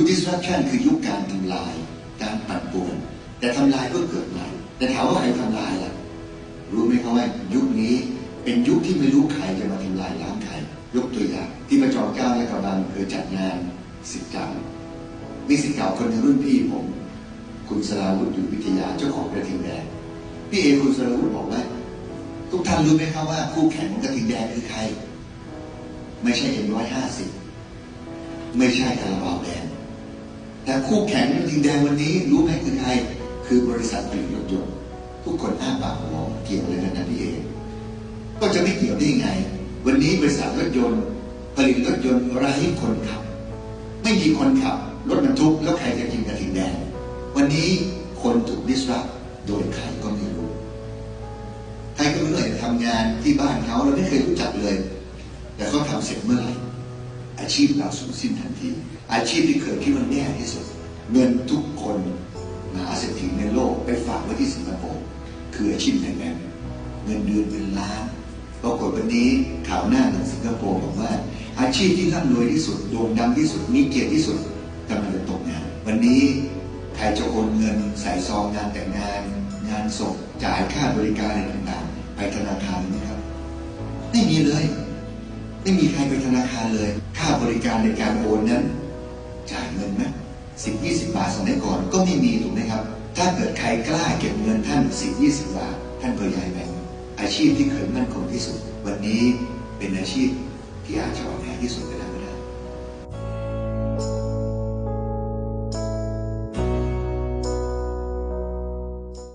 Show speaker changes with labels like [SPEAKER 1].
[SPEAKER 1] ยุค disruption คือยุคการทำลาย การปั่นป่วน แต่ทำลายก็เกิดใหม่ แต่ถามว่าใครทำลายล่ะ รู้ไหมครับว่ายุคนี้เป็นยุคที่ไม่รู้ใครจะมาทำลายล้างใคร ยกตัวอย่างที่พระจอมเกล้าและกระบังเคยจัดงานสิทธิ์เก่ามีสิทธิ์เก่าคนหนึงรุ่นพี่ผม คุณสราวุฒิอยู่วิทยาเจ้าของกระทิงแดงพี่เอคุณสราวุฒิบอกว่าทุกท่านรู้ไหมครับว่าคู่แข่งของกระทิงแดงคือใคร ไม่ใช่เอ็มร้อยห้าสิบไม่ใช่คาราบาวแดง แต่คู่แข่งกระทิงแดงวันนี้รู้ไหมคือใคร คือบริษัทผลิตรถยนต์ทุกคนอ้าปากหัวเกี่ยวเลยนะพี่เอก็จะไม่เกี่ยวได้ยังไง วันนี้บริษัทรถยนต์ผลิตรถยนต์ไร้คนขับ ไม่มีคนขับรถบรรทุกแล้วใครจะกินกระทิงแดง วันนี้คนถูกดิสรับโดยใครก็ไม่รู้ใครก็ไม่รู้เลยทำงานที่บ้านเขาเราไม่เคยรู้จักเลย แต่เขาทำเสร็จเมื่อไหร่ อาชีพเราสูญสิ้นทันที อาชีพที่เคยคิดว่าแย่ที่สุด เงินทุกคนมหาเศรษฐีในโลกไปฝากไว้ที่สิงคโปร์คืออาชีพแบงค์เงินเดือนเป็นล้านปรากฏวันนี้ข่าวหน้าหนังสิงคโปร์บอกว่า อาชีพที่ร่ำรวยที่สุดโด่งดังที่สุดมีเกียรติที่สุดกำลังจะตกงานวันนี้ใครจะโอนเงินใส่ซองงานแต่งงาน งานศพจ่ายค่าบริการอะไรต่างๆ ไปธนาคารไหมครับ ไม่มีเลย ไม่มีใครไปธนาคารเลย ค่าบริการในการโอนนั้น จ่ายเงินไหมสิบยี่สิบบาทสมัยก่อนก็ไม่มีถูกไหมครับ ถ้าเกิดใครกล้าเก็บเงินท่านสิบยี่สิบบาท ท่านเบอร์ใหญ่แบงอาชีพที่เคยมั่นคงที่สุด วันนี้เป็นอาชีพที่อาจจะอ่อนแอที่สุด